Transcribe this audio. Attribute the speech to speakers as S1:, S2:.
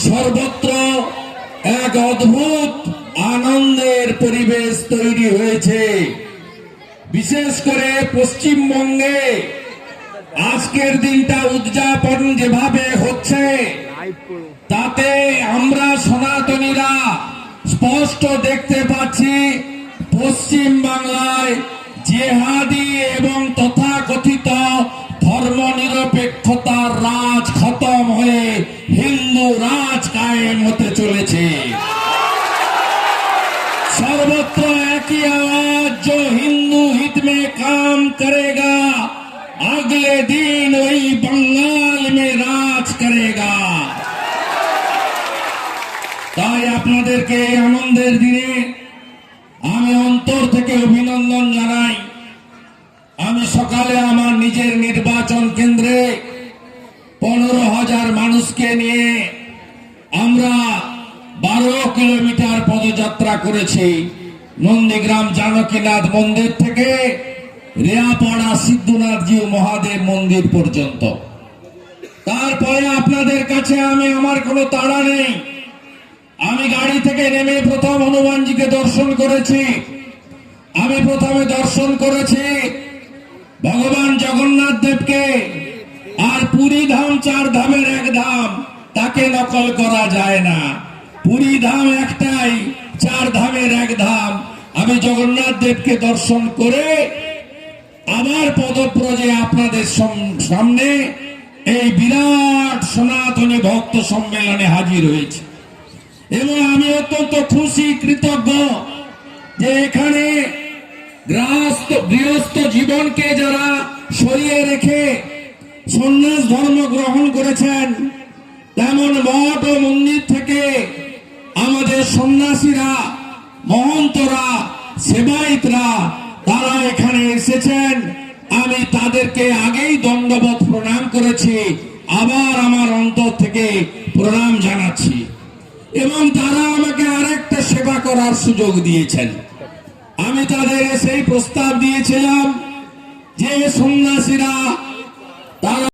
S1: সর্বত্র এক অদ্ভুত আনন্দের পরিবেশ তৈরি হয়েছে। বিশেষ করে পশ্চিমবঙ্গে আজকের দিনটা উদযাপন যেভাবে হচ্ছে, তাতে আমরা সনাতনীরা স্পষ্ট দেখতে পাচ্ছি পশ্চিম বাংলায় জেহাদি सर्वत्र एक ही आवाज जो हिंदू हित में काम करेगा अगले दिन वही बंगाल में राज करेगा তাই আপনাদেরকে এই আনন্দের দিনে আমি অন্তর থেকে অভিনন্দন জানাই আমি সকালে আমার নিজের নির্বাচন কেন্দ্রে পনেরো হাজার মানুষকে নিয়ে আমরা বারো কিলোমিটার পদযাত্রা করেছি নন্দীগ্রাম জানকীনাথ মন্দির থেকে রেয়াপাড়া সিদ্ধনাথজি মহাদেব মন্দির পর্যন্ত। তারপরে আপনাদের কাছে আমি, আমার কোনো তাড়া নেই। আমি গাড়ি থেকে নেমে প্রথম হনুমানজিকে দর্শন করেছি। আমি প্রথমে দর্শন করেছি ভগবান জগন্নাথ দেবকে। আর পুরী ধাম চার ধামের এক ধাম, তাকে নকল করা যায় না। পুরী ধাম একটাই চার ধামের এক ধাম। আমি জগন্নাথ দেবকে দর্শন করে আমার পদপ্রজে আপনাদের সামনে এই বিরাট সনাতনী ভক্ত সম্মেলনে হাজির হয়েছে। এবং আমি অত্যন্ত খুশি, কৃতজ্ঞ যে এখানে গৃহস্থ গৃহস্থ জীবনকে যারা সরিয়ে রেখে সন্ন্যাস ধর্ম গ্রহণ করেছেন, তেমন মঠ ও মন্দির থেকে আমাদের সন্ন্যাসীরা, মহন্তরা, সেবায়িতরা, তারা এখানে এসেছেন। আমি তাদেরকে আগেই দণ্ডবোধ প্রণাম করেছি, আবার আমার অন্তর থেকে প্রণাম জানাচ্ছি। এবং তারা আমাকে আরেকটা সেবা করার সুযোগ দিয়েছেন। আমি তাদের সেই প্রস্তাব দিয়েছিলাম যে সন্ন্যাসীরা, তারা